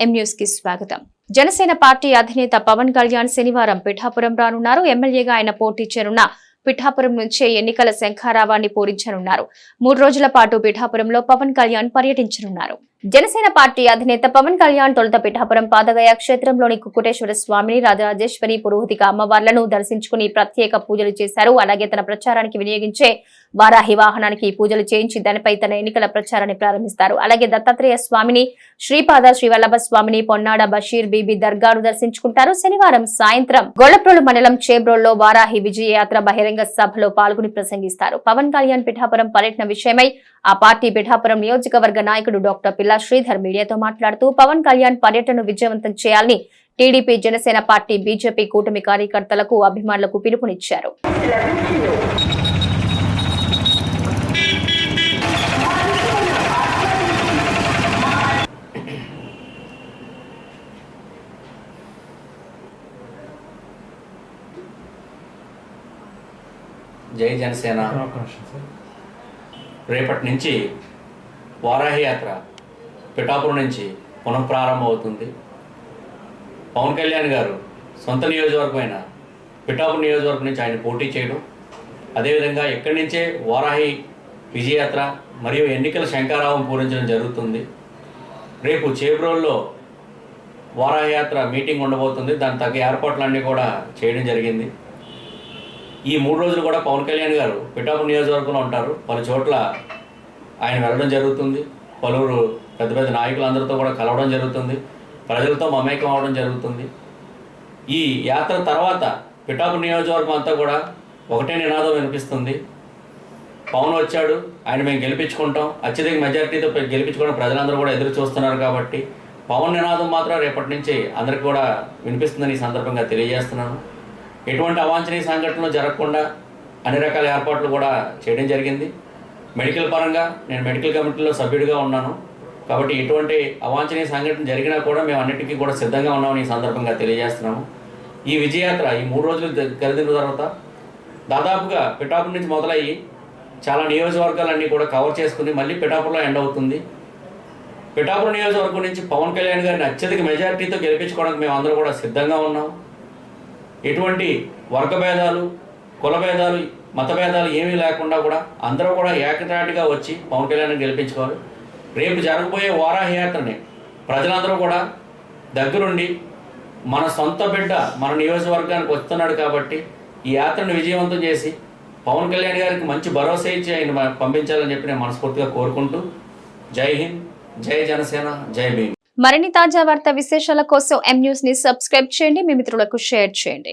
కి స్వాగతం. జనసేన పార్టీ అధినేత పవన్ కళ్యాణ్ శనివారం పిఠాపురం రానున్నారు. ఎమ్మెల్యేగా ఆయన పోటీ చేరున్న పిఠాపురం నుంచే ఎన్నికల శంఖారావాన్ని పూరించనున్నారు. మూడు రోజుల పాటు పిఠాపురంలో పవన్ కళ్యాణ్ పర్యటించనున్నారు. జనసేన పార్టీ అధినేత పవన్ కళ్యాణ్ తొలుత పిఠాపురం పాదగయ క్షేత్రంలోని కుకుటేశ్వర స్వామిని రాజరాజేశ్వరి పురోహితిక అమ్మవార్లను దర్శించుకుని ప్రత్యేక పూజలు చేశారు. అలాగే తన ప్రచారానికి వినియోగించే వారాహి వాహనానికి పూజలు చేయించి దానిపై తన ఎన్నికల ప్రచారాన్ని ప్రారంభిస్తారు. అలాగే దత్తాత్రేయ స్వామిని శ్రీపాద శ్రీవల్లభ స్వామిని పొన్నాడ బషీర్ బీబీ దర్గాను దర్శించుకుంటారు. శనివారం సాయంత్రం గొల్లప్రోలు మండలం చేబ్రోల్లో వారాహి విజయయాత్ర బహిరంగ సభలో పాల్గొని ప్రసంగిస్తారు. పవన్ కళ్యాణ్ పిఠాపురం పర్యటన విషయమై ఆ పార్టీ పిఠాపురం నియోజకవర్గ నాయకుడు డాక్టర్ పిల్లా శ్రీధర్ మీడియాతో మాట్లాడుతూ పవన్ కళ్యాణ్ పర్యటనను విజయవంతం చేయాలని టీడీపీ జనసేన పార్టీ బీజేపీ కూటమి కార్యకర్తలకు అభిమానులకు పిలుపునిచ్చారు. జై జనసేన. రేపటి నుంచి వారాహి యాత్ర. పిఠాపురం నుంచి పునః అవుతుంది పవన్ కళ్యాణ్ గారు సొంత నియోజకవర్గమైన పిఠాపురం నియోజకవర్గం నుంచి ఆయన పోటీ చేయడం అదేవిధంగా ఇక్కడి నుంచే వారాహి విజయయాత్ర మరియు ఎన్నికల శంకారావం పూరించడం జరుగుతుంది. రేపు చేబ్రోల్లో వారాహయాత్ర మీటింగ్ ఉండబోతుంది. దాని తగ్గ ఏర్పాట్లన్నీ కూడా చేయడం జరిగింది. ఈ మూడు రోజులు కూడా పవన్ కళ్యాణ్ గారు పిఠాపురం నియోజకవర్గంలో ఉంటారు. పలు చోట్ల ఆయన వెళ్ళడం జరుగుతుంది. పలువురు పెద్ద పెద్ద నాయకులందరితో కూడా కలవడం జరుగుతుంది. ప్రజలతో మమేకం అవడం జరుగుతుంది. ఈ యాత్ర తర్వాత పిఠాపురం నియోజకవర్గం అంతా కూడా ఒకటే నినాదం వినిపిస్తుంది. పవన్ వచ్చాడు ఆయన మేము గెలిపించుకుంటాం. అత్యధిక మెజారిటీతో గెలిపించుకోవడం ప్రజలందరూ కూడా ఎదురు చూస్తున్నారు కాబట్టి పవన్ నినాదం మాత్రం రేపటి నుంచి అందరికి కూడా వినిపిస్తుందని ఈ సందర్భంగా తెలియజేస్తున్నాను. ఎటువంటి అవాంఛనీయ సంఘటనలు జరగకుండా అన్ని రకాల ఏర్పాట్లు కూడా చేయడం జరిగింది. మెడికల్ పరంగా నేను మెడికల్ కమిటీలో సభ్యుడిగా ఉన్నాను. కాబట్టి ఎటువంటి అవాంఛనీయ సంఘటన జరిగినా కూడా మేము అన్నిటికీ కూడా సిద్ధంగా ఉన్నామని ఈ సందర్భంగా తెలియజేస్తున్నాము. ఈ విజయయాత్ర ఈ మూడు రోజులు ద- తర్వాత దాదాపుగా పిఠాపురం నుంచి మొదలయ్యి చాలా నియోజకవర్గాలన్నీ కూడా కవర్ చేసుకుని మళ్ళీ పిఠాపురంలో ఎండ్ అవుతుంది. పిఠాపురం నియోజకవర్గం నుంచి పవన్ కళ్యాణ్ గారిని అత్యధిక మెజారిటీతో గెలిపించుకోవడానికి మేము అందరూ కూడా సిద్ధంగా ఉన్నాం. ఎటువంటి వర్గ భేదాలు కుల భేదాలు మత భేదాలు ఏమీ లేకుండా కూడా అందరూ కూడా ఏకతాటిగా వచ్చి పవన్ కళ్యాణ్ గెలిపించుకోవాలి. రేపు జరగబోయే వారాహయాత్రని ప్రజలందరూ కూడా దగ్గరుండి మన సొంత బిడ్డ మన నియోజకవర్గానికి వస్తున్నాడు కాబట్టి ఈ యాత్రను విజయవంతం చేసి పవన్ కళ్యాణ్ గారికి మంచి భరోసా ఇచ్చి ఆయన పంపించాలని చెప్పి నేను మనస్ఫూర్తిగా కోరుకుంటూ జై హింద్ జై జనసేన జై భీమ్. మరిన్ని తాజా వార్త విశేషాల కోసం ఎం న్యూస్ని సబ్స్క్రైబ్ చేయండి. మీ మిత్రులకు షేర్ చేయండి.